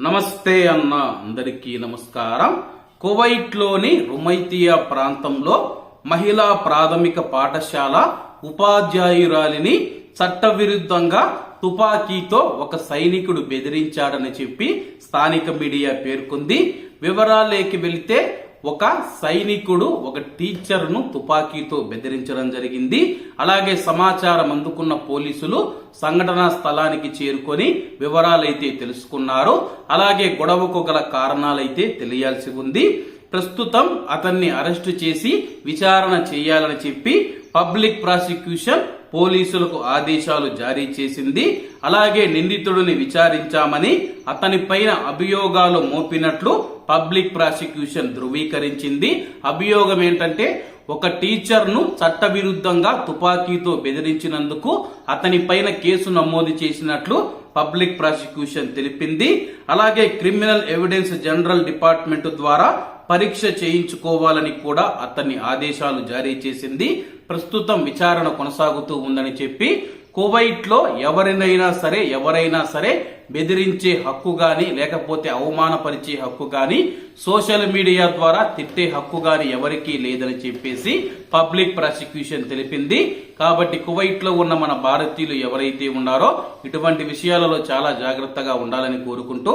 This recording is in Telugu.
నమస్తే అన్న అందరికీ నమస్కారం. కువైట్లోని రుమైతియా ప్రాంతంలో మహిళా ప్రాథమిక పాఠశాల ఉపాధ్యాయురాలిని చట్టవిరుద్ధంగా తుపాకీతో ఒక సైనికుడు బెదిరించాడని చెప్పి స్థానిక మీడియా పేర్కొంది. వివరాలేకి వెళితే ఒక సైనికుడు ఒక టీచర్ను తుపాకీతో బెదిరించడం జరిగింది. అలాగే సమాచారం అందుకున్న పోలీసులు సంఘటనా స్థలానికి చేరుకొని వివరాలైతే తెలుసుకున్నారు. అలాగే గొడవకు గల కారణాలైతే తెలియాల్సి ఉంది. ప్రస్తుతం అతన్ని అరెస్టు చేసి విచారణ చేయాలని చెప్పి పబ్లిక్ ప్రాసిక్యూషన్ పోలీసులకు ఆదేశాలు జారీ చేసింది. అలాగే నిందితుడిని విచారించామని అతనిపైన అభియోగాలు మోపినట్లు పబ్లిక్ ప్రాసిక్యూషన్ ధృవీకరించింది. అభియోగం ఏంటంటే ఒక టీచర్ను చట్టవిరుద్ధంగా తుపాకీతో బెదిరించినందుకు అతనిపైన కేసు నమోదు చేసినట్లు పబ్లిక్ ప్రాసిక్యూషన్ తెలిపింది. అలాగే క్రిమినల్ ఎవిడెన్స్ జనరల్ డిపార్ట్మెంట్ ద్వారా పరీక్ష చేయించుకోవాలని కూడా అతన్ని ఆదేశాలు జారీ చేసింది. ప్రస్తుతం విచారణ కొనసాగుతూ ఉందని చెప్పి కువైట్లో ఎవరినైనా సరే ఎవరైనా సరే బెదిరించే హక్కు గాని లేకపోతే అవమానపరిచే హక్కు గాని సోషల్ మీడియా ద్వారా తిట్టే హక్కు గాని ఎవరికీ లేదని చెప్పేసి పబ్లిక్ ప్రాసిక్యూషన్ తెలిపింది. కాబట్టి కువైట్లో ఉన్న మన భారతీయులు ఎవరైతే ఉన్నారో ఇటువంటి విషయాలలో చాలా జాగ్రత్తగా ఉండాలని కోరుకుంటూ